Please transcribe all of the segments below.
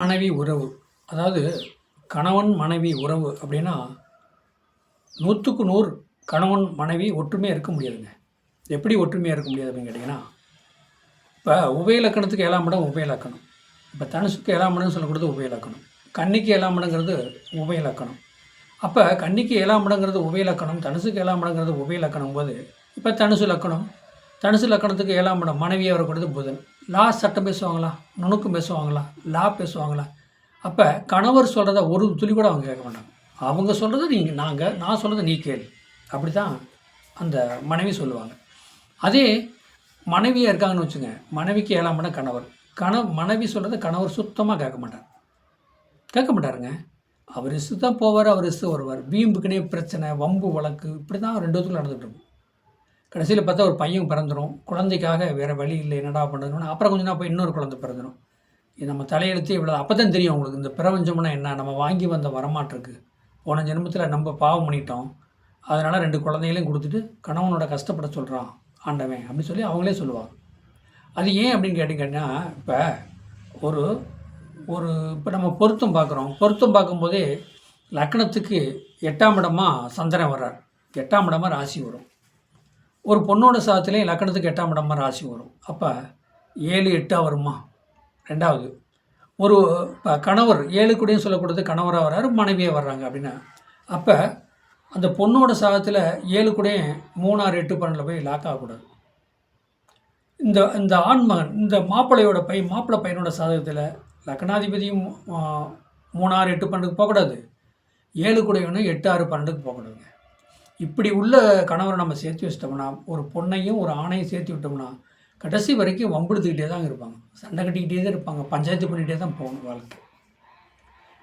மனைவி உறவு. அதாவது கணவன் மனைவி உறவு அப்படின்னா நூற்றுக்கு நூறு கணவன் மனைவி ஒற்றுமையாக இருக்க முடியாதுங்க. எப்படி ஒற்றுமையாக இருக்க முடியாது அப்படின்னு கேட்டிங்கன்னா இப்போ உபயலக்கணத்துக்கு ஏழாம் இடம் உபயலக்கணம் இப்போ தனுசுக்கு ஏழாம் இடம்னு சொல்லக்கூடியது உபயலக்கணம் கன்னிக்கு ஏழாம் இடங்கிறது உபயலக்கணம் அப்போ கன்னிக்கு ஏழாம் இடங்கிறது உபயலக்கணம் தனுசுக்கு ஏழாம் இடங்கிறது உபயலக்கணம் போது இப்போ தனுசு லக்கணம் தனுசு லக்கணத்துக்கு ஏழாம் இடம் மனைவியாக வரக்கூடியது புதன். லா சட்டம் பேசுவாங்களா? நுணுக்கம் பேசுவாங்களா? லா பேசுவாங்களா? அப்போ கணவர் சொல்கிறத ஒரு துளி கூட அவங்க கேட்க மாட்டாங்க. அவங்க சொல்கிறத நீங்கள் நாங்கள் நான் சொல்கிறத நீ கேள். அப்படி தான் அந்த மனைவி சொல்லுவாங்க. அதே மனைவியாக இருக்காங்கன்னு வச்சுங்க மனைவிக்கு ஏழாம் இடம் கணவர். கண மனைவி சொல்கிறத கணவர் சுத்தமாக கேட்க மாட்டார். கேட்க மாட்டாருங்க. அவர் இசு தான் போவார் அவர் இசு வருவார். வீம்புக்குனே பிரச்சனை வம்பு வழக்கு இப்படி தான் ரெண்டு இடத்துல நடந்துகிட்டு இருக்கும் கடைசியில் பார்த்தா ஒரு பையன் பிறந்துடும் குழந்தைக்காக வேறு வழி இல்லை என்னடா பண்ணுறதுன்னு அப்புறம் கொஞ்ச நான் போய் இன்னொரு குழந்தை பிறந்துடும் இது நம்ம தலையெழுத்து இவ்வளோ அப்போ தான் தெரியும் உங்களுக்கு இந்த பிரபஞ்சம்னா என்ன. நம்ம வாங்கி வந்த வரமாட்டிருக்கு. போன ஜென்மத்தில் நம்ம பாவம் பண்ணிட்டோம். அதனால் ரெண்டு குழந்தைகளையும் கொடுத்துட்டு கணவனோட கஷ்டப்பட சொல்கிறான் ஆண்டவன் அப்படின்னு சொல்லி அவங்களே சொல்லுவாங்க. அது ஏன் அப்படின்னு கேட்டிங்கன்னா இப்போ ஒரு ஒரு இப்போ நம்ம பொருத்தம் பார்க்குறோம். பொருத்தம் பார்க்கும்போதே லக்கணத்துக்கு எட்டாம் இடமாக சந்திரன் வர்றார். எட்டாம் இடமா ராசி வரும். ஒரு பொண்ணோட சாதத்துலேயும் லக்கணத்துக்கு எட்டாம் இடமா ராசி வரும். அப்போ ஏழு எட்டாக வருமா? ரெண்டாவது ஒரு இப்போ கணவர் ஏழு கூடயும் சொல்லக்கூடாது கணவராக வர்றாரு மனைவியாக வர்றாங்க அப்படின்னா அப்போ அந்த பொண்ணோட சாதத்தில் ஏழு கூடயும் மூணாறு எட்டு பன்னெண்டில் போய் லாக் ஆகக்கூடாது. இந்த இந்த ஆண்மகன் இந்த மாப்பிள்ளையோட பை மாப்பிள்ளை பையனோட சாதகத்தில் லக்னாதிபதியும் மூணாறு எட்டு பன்னெண்டுக்கு போகக்கூடாது. ஏழு கூடையவனும் எட்டு ஆறு பன்னெண்டுக்கு போகக்கூடாதுங்க. இப்படி உள்ள கணவரை நம்ம சேர்த்து வச்சிட்டோம்னா ஒரு பொண்ணையும் ஒரு ஆணையும் சேர்த்து விட்டோம்னா கடைசி வரைக்கும் வம்பெடுத்துக்கிட்டே தான் இருப்பாங்க. சண்டை கட்டிக்கிட்டே தான் இருப்பாங்க. பஞ்சாயத்து பண்ணிகிட்டே தான் போகணும் வாழ்க்கை.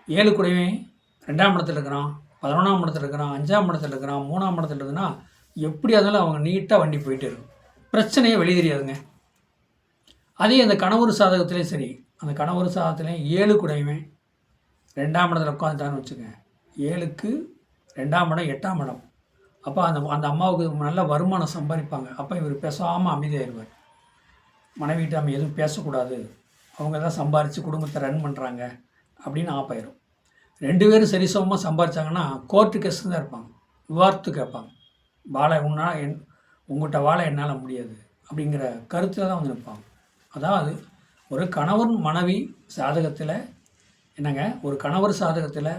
ஏழு கூடவே ரெண்டாம் இடத்துல இருக்கிறான் பதினொன்றாம் இடத்துல இருக்கிறான் அஞ்சாம் இடத்துல இருக்கிறான் மூணாம் இடத்துல இருக்குன்னா எப்படி இருந்தாலும் அவங்க நீட்டாக வண்டி போயிட்டு இருக்கும். பிரச்சனையே வெளியே தெரியாதுங்க. அதே அந்த கணவர் சாதகத்துலேயும் சரி. அந்த கணவர் சாதகத்துலேயும் ஏழு கூடவே ரெண்டாம் இடத்துல உட்காந்துட்டான்னு வச்சுக்கோங்க. ஏழுக்கு ரெண்டாம் இடம் எட்டாம் இடம். அப்போ அந்த அந்த அம்மாவுக்கு நல்ல வருமானம் சம்பாதிப்பாங்க. அப்போ இவர் பேசாமல் அமைதியாயிருவார். மனைவிட்டு நம்ம எதுவும் பேசக்கூடாது. அவங்க தான் சம்பாரித்து குடும்பத்தை ரன் பண்ணுறாங்க அப்படின்னு ஆப்பாயிரும். ரெண்டு பேரும் சரி சமமாக சம்பாரித்தாங்கன்னா கோர்ட்டு கேஸ் தான் இருப்பாங்க. விவாதத்து கேட்பாங்க. வாழை உன்னால் என் உங்கள்கிட்ட வாழை என்னால் முடியாது. அப்படிங்கிற கருத்தில் தான் வந்து நிற்பாங்க. அதாவது ஒரு கணவன் மனைவி சாதகத்தில் என்னங்க? ஒரு கணவர் சாதகத்தில்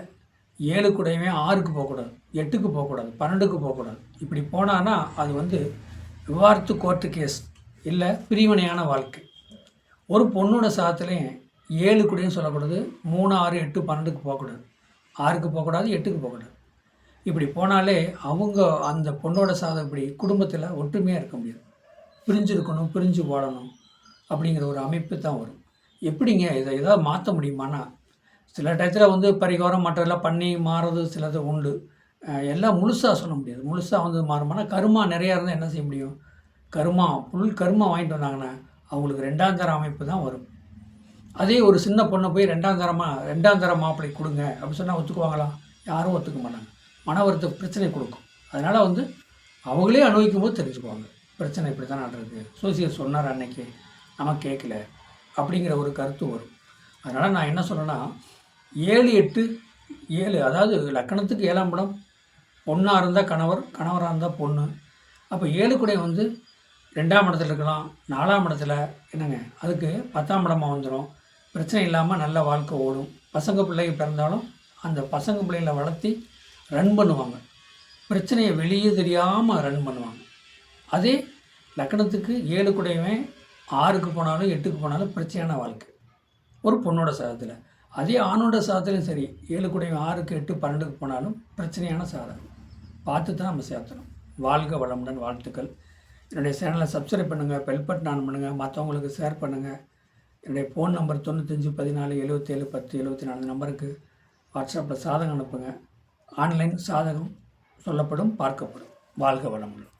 ஏழு கூடயுமே ஆறுக்கு போகக்கூடாது எட்டுக்கு போகக்கூடாது பன்னெண்டுக்கு போகக்கூடாது. இப்படி போனான்னா அது வந்து விவாரத்து கோர்ட்டு கேஸ் இல்லை பிரிவினையான வாழ்க்கை. ஒரு பொண்ணோட சாதத்துலேயும் ஏழு கூடையும் சொல்லக்கூடாது மூணு ஆறு எட்டு பன்னெண்டுக்கு போகக்கூடாது. ஆறுக்கு போகக்கூடாது எட்டுக்கு போகக்கூடாது. இப்படி போனாலே அவங்க அந்த பொண்ணோட சாதம் இப்படி குடும்பத்தில் ஒற்றுமையாக இருக்க முடியாது. பிரிஞ்சிருக்கணும் பிரிஞ்சு போடணும் அப்படிங்கிற ஒரு அமைப்பு தான் வரும். எப்படிங்க இதை ஏதாவது மாற்ற முடியுமானா சில டயத்தில் வந்து பரிகாரம் மற்றதெல்லாம் பண்ணி மாறுறது சிலது உண்டு. எல்லாம் முழுசாக சொல்ல முடியாது. முழுசாக வந்து மாறுமானா கருமா நிறையா இருந்தால் என்ன செய்ய முடியும்? கருமா புல் கருமா வாங்கிட்டு வந்தாங்கன்னா அவங்களுக்கு ரெண்டாம் தர அமைப்பு தான் வரும். அதே ஒரு சின்ன பொண்ணை போய் ரெண்டாம் தரமாக ரெண்டாம் தர மாப்பிள்ளை கொடுங்க அப்படின்னு சொன்னால் ஒத்துக்குவாங்களா? யாரும் ஒத்துக்க மாட்டாங்க. மன வருத்த பிரச்சனை கொடுக்கும். அதனால் வந்து அவங்களே அனுபவிக்கும் போது தெரிஞ்சுக்குவாங்க. பிரச்சனை இப்படி தான் நடக்குது சோசியல் சொன்னார் அன்னைக்கு. நம்ம கேட்கல அப்படிங்கிற ஒரு கருத்து வரும். அதனால் நான் என்ன சொன்னேன்னா ஏழு எட்டு ஏழு அதாவது லக்கணத்துக்கு ஏழாம் படம் பொண்ணாக இருந்தால் கணவர் கணவராக இருந்தால் பொண்ணு. அப்போ ஏழு குடை வந்து ரெண்டாம் இடத்துல இருக்கலாம் நாலாம் இடத்துல என்னங்க அதுக்கு பத்தாம் இடமாக வந்துடும் பிரச்சனை இல்லாமல் நல்ல வாழ்க்கை ஓடும். பசங்க பிள்ளைங்க பிறந்தாலும் அந்த பசங்க பிள்ளைங்களை வளர்த்தி ரன் பண்ணுவாங்க. பிரச்சனையை வெளியே தெரியாமல் ரன் பண்ணுவாங்க. அதே லக்கணத்துக்கு ஏழு குடையுமே ஆறுக்கு போனாலும் எட்டுக்கு போனாலும் பிரச்சனையான வாழ்க்கை. ஒரு பொண்ணோட சதத்தில் அதே ஆணோட சாதத்திலையும் சரி ஏழு கூட ஆறுக்கு எட்டு பன்னெண்டுக்கு போனாலும் பிரச்சனையான சாதகம் பார்த்து தான் நம்ம சேர்த்தணும். வாழ்க வளமுடன் வாழ்த்துக்கள். என்னுடைய சேனலை சப்ஸ்கிரைப் பண்ணுங்கள் பெல் பட்டன் ஆன் பண்ணுங்கள் மற்றவங்களுக்கு ஷேர் பண்ணுங்கள் என்னுடைய ஃபோன் நம்பர் தொண்ணூத்தஞ்சு பதினாலு எழுபத்தேழு பத்து எழுபத்தி நாலு நம்பருக்கு வாட்ஸ்அப்பில் சாதகம் அனுப்புங்க. ஆன்லைன் சாதகம் சொல்லப்படும் பார்க்கப்படும். வாழ்க வளமுடன்.